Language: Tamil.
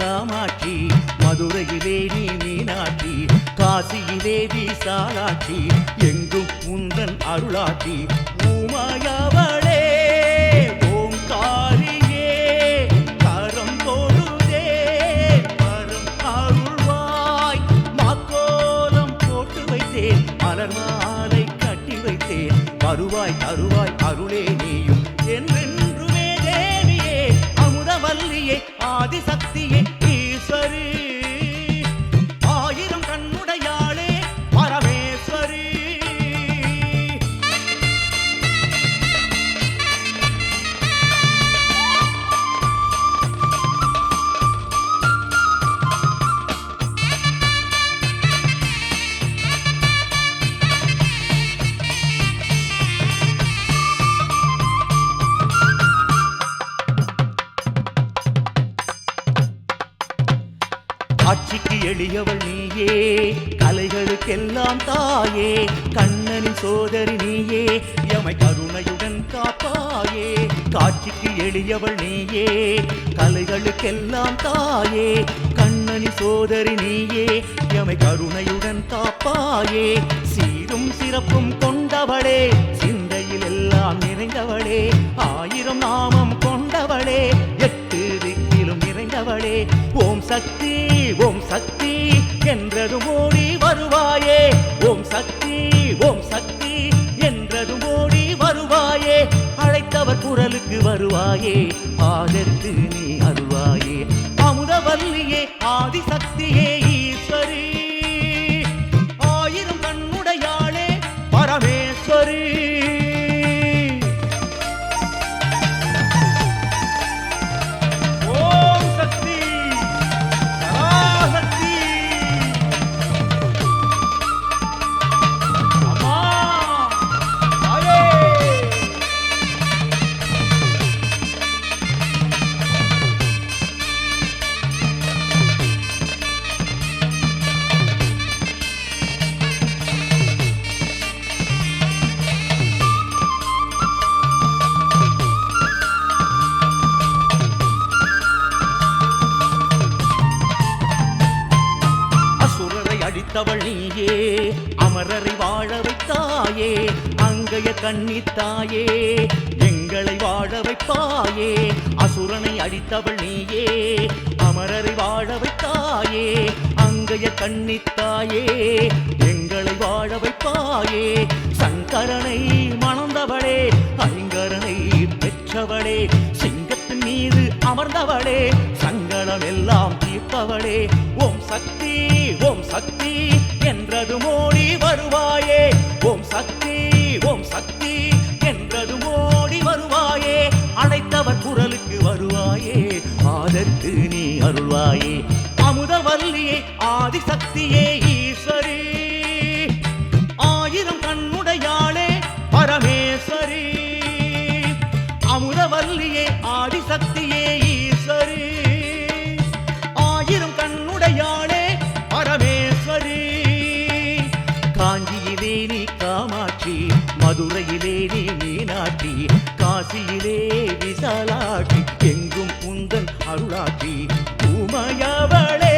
காமாட்சி மதுரையிலே நீ மீனாட்சி காசியிலே விசாலாட்சி எங்கும் உந்தன் அருளாட்சி. உமாயவளே ஓங்காரியே கரம் தொழுதே வரம் அருள்வாய். மாக்கோலம் போட்டு வைத்தேன் மலர் மாலை கட்டி வைத்தேன். வருவாய் தருவாய் அருளே நீயும். என்றென்றுமே தேவியே அமுதவல்லியே ஆதிசக்தியே காட்சிக்கு எளியவள் நீயே கலைகளுக்கெல்லாம் தாயே கண்ணனின் சோதரி நீயே எமை கருணையுடன் காப்பாயே. காட்சிக்கு எளியவள் நீயே கலைகளுக்கெல்லாம் தாயே கண்ணனின் சோதரி நீயே எமை கருணையுடன் காப்பாயே. சீரும் சிறப்பும் கொண்டவளே சிந்தையில் எல்லாம் நிறைந்தவளே ஆயிரம் நாமம் கொண்டவளே எட்டு ஓம் சக்தி ஓம் சக்தி என்றதும் ஓடி வருவாயே. ஓம் சக்தி ஓம் சக்தி என்றதும் ஓடி வருவாயே. அழைத்தவர் குரலுக்கு வருவாயே. ஆதற்கு நீ அருவாயே அமுதவல்லியே ஆதிசக்தியே ஈஸ்வரி. அசுரரை நீயே அமரரை வாழ வைத்தாயே அங்கைய கண்ணித்தாயே எங்களை வாழ வைப்பாயே அசுரனை அடித்தவள் நீயே அமரரை வாழ வைத்தாயே அங்கைய கண்ணித்தாயே எங்களை வாழ வைப்பாயே சங்கரனை மணந்தவளே ஐங்கரனை பெற்றவளே சிங்கத்தின் மீது அமர்ந்தவளே சங்கடம் எல்லாம் தீர்ப்பவளே ஓம் சக்தி ஓம் சக்தி என்றது மோடி வருவாயே. ஓம் சக்தி ஓம் சக்தி என்றது மோடி வருவாயே. அழைத்தவர் குரலுக்கு வருவாயே. ஆதரித்து நீ அருள்வாயே. அமுதவல்லியே ஆதிசக்தியே காசி மீனாட்சி காசியிலே விசாலாட்சி எங்கும் உந்தன் அருளாட்சி உமையவளே